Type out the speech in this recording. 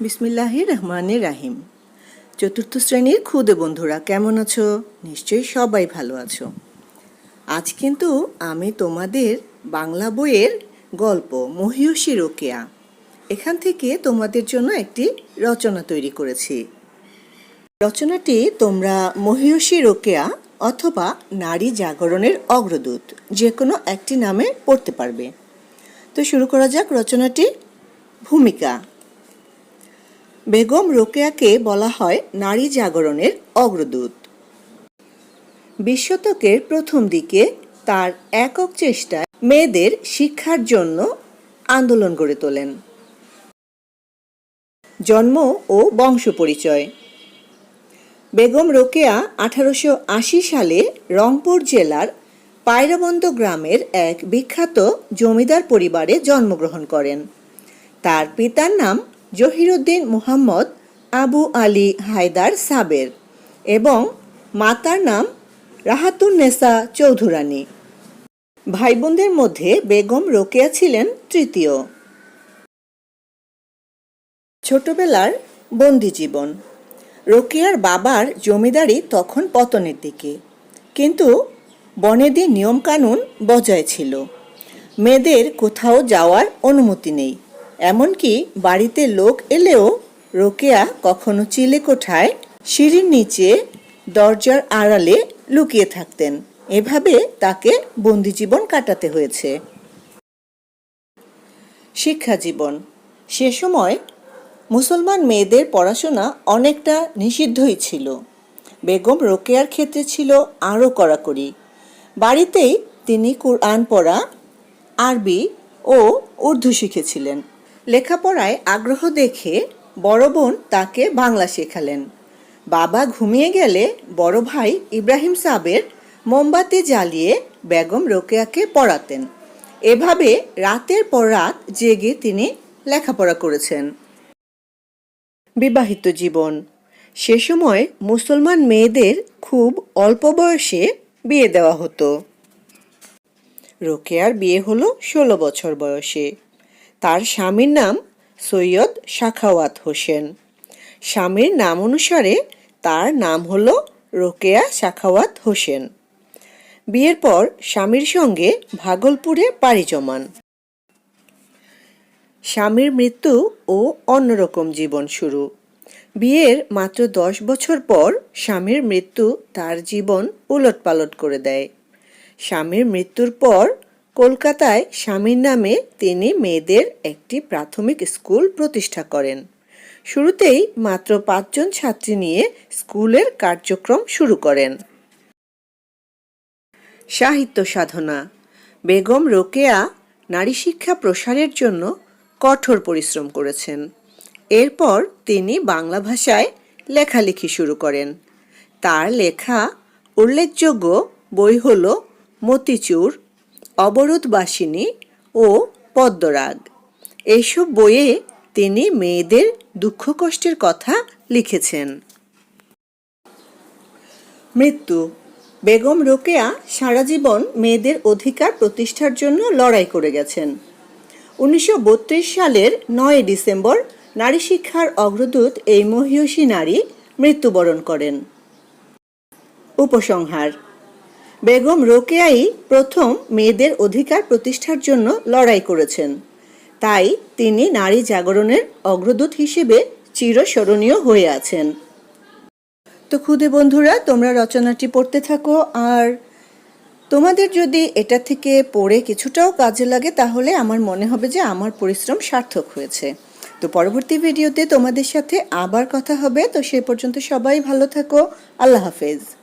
বিসমিল্লাহির রহমানির রাহিম চতুর্থ শ্রেণির ক্ষুদে বন্ধুরা, কেমন আছো? নিশ্চয়ই সবাই ভালো আছো। আজ কিন্তু আমি তোমাদের বাংলা বইয়ের গল্প মহিয়সী রোকেয়া, এখান থেকে তোমাদের জন্য একটি রচনা তৈরি করেছি। রচনাটি তোমরা মহিয়সী রোকেয়া অথবা নারী জাগরণের অগ্রদূত যে কোনো একটি নামে পড়তে পারবে। তো শুরু করা যাক রচনাটি ভূমিকা। বেগম রোকেয়াকে বলা হয় নারী জাগরণের অগ্রদূত। বিশ শতকের প্রথম দিকে তার একক চেষ্টায় মেয়েদের শিক্ষার জন্য আন্দোলন গড়ে তোলেন। জন্ম ও বংশ পরিচয়। বেগম রোকেয়া আঠারোশো আশি সালে রংপুর জেলার পায়রাবন্দ গ্রামের এক বিখ্যাত জমিদার পরিবারে জন্মগ্রহণ করেন। তার পিতার নাম জহিরুদ্দিন মুহাম্মদ আবু আলী হায়দার সাবের এবং মাতার নাম রাহাতুন্নেসা চৌধুরানী। ভাই বোনদের মধ্যে বেগম রোকেয়া ছিলেন তৃতীয়। ছোটবেলার বন্দি জীবন রোকেয়ার বাবার জমিদারি তখন পতনের দিকে। কিন্তু বনেদি নিয়মকানুন বজায় ছিল। মেয়েদের কোথাও যাওয়ার অনুমতি নেই। এমনকি বাড়িতে লোক এলেও রোকেয়া কখনো চিলে কোঠায়, সিঁড়ির নিচে, দরজার আড়ালে লুকিয়ে থাকতেন। এভাবে তাকে বন্দি জীবন কাটাতে হয়েছে। শিক্ষা জীবন। সে সময় মুসলমান মেয়েদের পড়াশোনা অনেকটা নিষিদ্ধই ছিল। বেগম রোকেয়ার ক্ষেত্রে ছিল আরও কড়াকড়ি। বাড়িতেই তিনি কোরআন পড়া, আরবি ও উর্দু শিখেছিলেন। লেখাপড়ায় আগ্রহ দেখে বড় বোন তাকে বাংলা শেখালেন। বাবা ঘুমিয়ে গেলে বড় ভাই ইব্রাহিম সাবের মোমবাতি জ্বালিয়ে বেগম রোকেয়াকে পড়াতেন। এভাবে রাতের পর রাত জেগে তিনি লেখাপড়া করেছেন। বিবাহিত জীবন। সে সময় মুসলমান মেয়েদের খুব অল্প বয়সে বিয়ে দেওয়া হতো। রোকেয়ার বিয়ে হলো ষোলো বছর বয়সে। তার স্বামীর নাম সৈয়দ শাখাওয়াত হোসেন। স্বামীর নাম অনুসারে তার নাম হল রোকেয়া শাখাওয়াত হোসেন। বিয়ের পর স্বামীর সঙ্গে ভাগলপুরে পাড়ি জমান। স্বামীর মৃত্যু ও অন্যরকম জীবন শুরু। বিয়ের মাত্র দশ বছর পর স্বামীর মৃত্যু তার জীবন উলটপালট করে দেয়। স্বামীর মৃত্যুর পর কলকাতায় স্বামীর নামে তিনি মেয়েদের একটি প্রাথমিক স্কুল প্রতিষ্ঠা করেন। শুরুতেই মাত্র পাঁচজন ছাত্রী নিয়ে স্কুলের কার্যক্রম শুরু করেন। সাহিত্য সাধনা, বেগম রোকেয়া নারী শিক্ষা প্রসারের জন্য কঠোর পরিশ্রম করেছেন। এরপর তিনি বাংলা ভাষায় লেখালেখি শুরু করেন। তার লেখা উল্লেখযোগ্য বই হল মতিচুর অবরোধবাসিনী ও পদ্মরাগ। এইসব বইয়ে তিনি মেয়েদের দুঃখ কষ্টের কথা লিখেছেন। মৃত্যু। বেগম রোকেয়া সারা জীবন মেয়েদের অধিকার প্রতিষ্ঠার জন্য লড়াই করে গেছেন। উনিশশো বত্রিশ সালের নয় ডিসেম্বর নারী শিক্ষার অগ্রদূত এই মহিয়সী নারী মৃত্যুবরণ করেন। উপসংহার। বেগম রোকেয়াই প্রথম মেয়েদের অধিকার প্রতিষ্ঠার জন্য লড়াই করেছেন। তাই তিনি নারী জাগরণের অগ্রদূত হিসেবে চিরস্মরণীয় হয়ে আছেন। তো খুদে বন্ধুরা, তোমরা রচনাটি পড়তে থাকো। আর তোমাদের যদি এটা থেকে পড়ে কিছুটাও কাজে লাগে, তাহলে আমার মনে হবে যে আমার পরিশ্রম সার্থক হয়েছে। তো পরবর্তী ভিডিওতে তোমাদের সাথে আবার কথা হবে। তো সে পর্যন্ত সবাই ভালো থাকো। আল্লাহ হাফেজ।